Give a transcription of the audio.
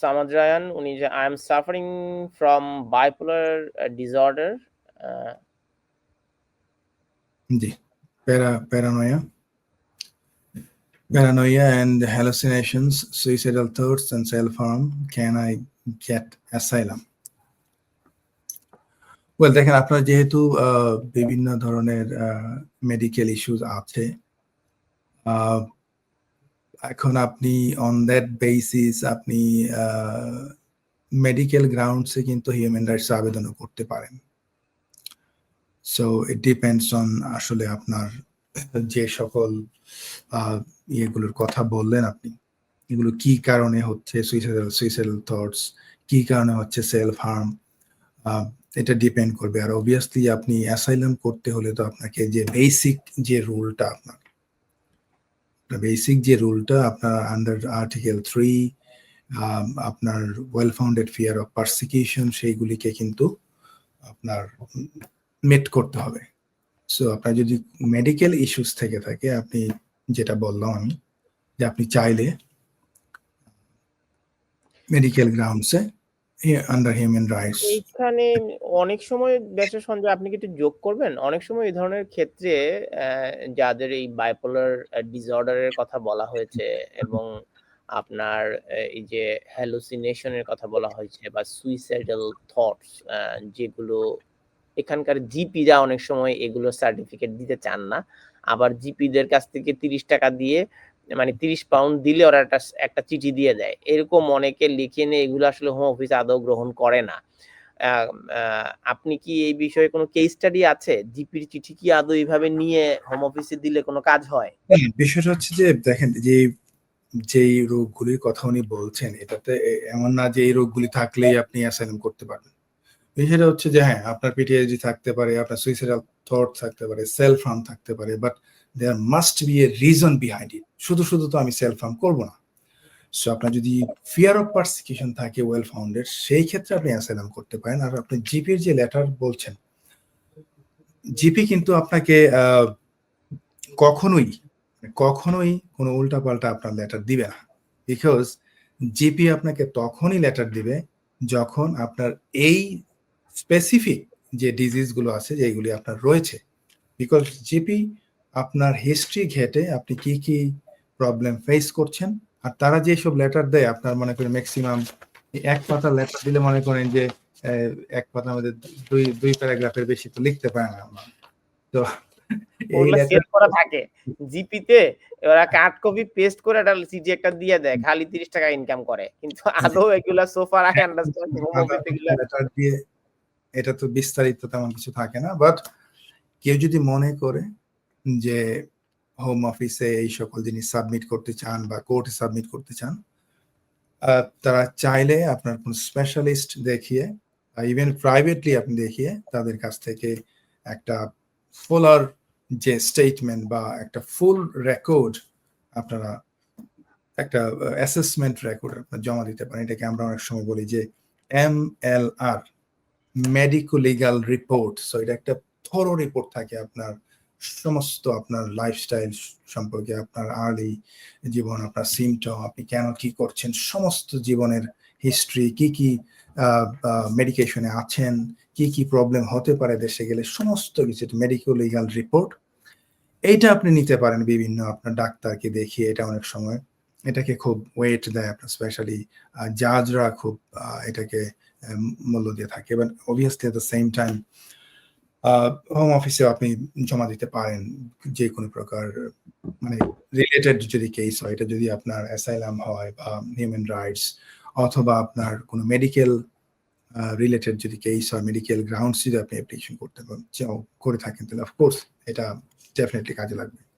সামাদ রায়ান উনি যে I am suffering from bipolar disorder G, para, paranoia paranoia and hallucinations, suicidal thoughts and self-harm can i get asylum? Well দেখেন, আপনার যেহেতু বিভিন্ন ধরনের মেডিকেল ইস্যুস আছে এখন আপনি অন দ্যাট বেসিস আপনি মেডিকেল গ্রাউন্ডসে কিন্তু হিউম্যান রাইটস আবেদনও করতে পারেন। সো ইট ডিপেন্ডস অন আসলে আপনার যে সকল ইয়েগুলোর কথা বললেন আপনি, এগুলো কি কারণে হচ্ছে সুইসাইডাল সুইসাইডাল থটস কি কারণে হচ্ছে সেলফ হার্ম এটা ডিপেন্ড করবে। আর অবভিয়াসলি আপনি অ্যাসাইলাম করতে হলে তো আপনাকে যে বেসিক যে রুলটা আপনার বেসিক যে রুলটা আপনার আন্ডার আর্টিকেল থ্রি আপনার well founded fear of persecution সেইগুলিকে কিন্তু আপনার মেট করতে হবে। সো আপনার যদি মেডিকেল ইস্যুস থেকে থাকে, আপনি যেটা বললাম আমি, যে আপনি চাইলে মেডিকেল গ্রাউন্ডসে আন্ডার হিউম্যান রাইটস এইখানে অনেক সময় ব্যাচের সঞ্জয়, আপনি কি একটু যোগ করবেন? অনেক সময় এই ধরনের ক্ষেত্রে যাদের এই বাইপোলার ডিসঅর্ডারের কথা বলা হয়েছে এবং আপনার এই যে হ্যালুসিনেশনের কথা বলা হয়েছে বা সুইসাইডাল থটস যেগুলো এখানকার জিপিরা অনেক সময় এগুলো সার্টিফিকেট দিতে চান না। আবার জিপিদের কাছ থেকে তিরিশ টাকা দিয়ে মানে তিরিশ পাউন্ড দিলে ওরা একটা একটা চিঠি দিয়ে দেয়। এরকম অনেকে লিখে নিয়ে এগুলো আসলে হোম অফিস আদৌ গ্রহণ করে না। আপনি কি এই বিষয়ে কোনো কেস স্টাডি আছে? জিপির চিঠি কি আদৌ এইভাবে নিয়ে হোম অফিসে দিলে কোনো কাজ হয়? বিষয়টা হচ্ছে যে, দেখেন যে, যেই রোগগুলির কথা উনি বলছেন, এটাতে এমন না যে, এই রোগগুলি থাকলেই আপনি অ্যাসাইলাম করতে পারবেন। বিষয়টা হচ্ছে যে হ্যাঁ আপনার পিটিএসডি থাকতে পারে, আপনার সুইসাইডাল থট থাকতে পারে সেলফ হার্ম থাকতে পারে but there must be a reason behind it শুধু শুধু তো আমি সেলফ হার্ম করব না। সো আপনার যদি ফিয়ার অফ পারসিকিউশন থাকে ওয়েল ফাউন্ডেড সেই ক্ষেত্রে আপনি অ্যাসাইলাম করতে পারেন। আর আপনি জিপির যে লেটার বলছেন জিপি কিন্তু আপনাকে কখনোই কখনোই কোনো উল্টাপাল্টা আপনার লেটার দিবে না। বিকজ জিপি আপনাকে তখনই লেটার দিবে যখন আপনার এই স্পেসিফিক যে ডিজিজগুলো আছে যেগুলি আপনার রয়েছে। বিকজ জিপি আপনার হিস্ট্রি ঘেটে আপনি কি কি প্রবলেম ফেস করছেন? আর তারা যেসব লেটার দেয় আপনার মনে করেন ম্যাক্সিমাম এক পাতা লেটার দিলে মনে করেন যে এক পাতার মধ্যে দুই দুই প্যারাগ্রাফের বেশি তো লিখতে পারে না আমরা। তো করা থাকে। জিপিতে ওরা কাট কপি পেস্ট করে একটা চিঠি একটা দিয়ে দেয় খালি তিরিশ টাকা ইনকাম করে। কিন্তু আদৌ এগুলা সোফার আই আন্ডারস্ট্যান্ড লেটার দিয়ে এটা তো বিস্তারিত তেমন কিছু থাকে না। বাট কেউ যদি মনে করে যে হোম অফিসে এই সকল জিনিস সাবমিট করতে চান বা কোর্টে সাবমিট করতে চান তারা চাইলে আপনার কোন স্পেশালিস্ট দেখিয়ে ইভেন প্রাইভেটলি আপনি দেখিয়ে তাদের কাছ থেকে একটা ফুলার যে স্টেটমেন্ট বা একটা ফুল রেকর্ড আপনারা একটা অ্যাসেসমেন্ট রেকর্ড আপনার জমা দিতে পারেন। এটাকে আমরা অনেক সময় বলি যে M L R medico legal report so এটা একটা থরো রিপোর্ট থাকে আপনার সমস্ত আপনার লাইফস্টাইল সম্পর্কে, আপনার আর্লি জীবন, আপনার সিমটম আপনি কেন কি করছেন, সমস্ত জীবনের হিস্ট্রি কি কি মেডিকেশনে আছেন, কি কি প্রবলেম হতে পারে দেশে গেলে, সমস্ত কিছু মেডিকো লিগাল রিপোর্ট এইটা আপনি নিতে পারেন বিভিন্ন আপনার ডাক্তারকে দেখিয়ে, এটা অনেক সময়, এটাকে খুব ওয়েট দেয় আপনার স্পেশালি জাজরা খুব এটাকে মূল্য দিয়ে থাকে but obviously at the same time home অফিসে আপনি জমা দিতে পারেন যে কোনো প্রকার মানে রিলেটেড যদি কেস হয়, এটা যদি আপনার অ্যাসাইলাম হয় বা হিউম্যান রাইটস অথবা আপনার কোনো মেডিকেল রিলেটেড যদি কেস হয় মেডিকেল গ্রাউন্ডস যদি আপনি অ্যাপ্লিকেশন করতে করে থাকেন, তাহলে অফকোর্স এটা ডেফিনেটলি কাজে লাগবে।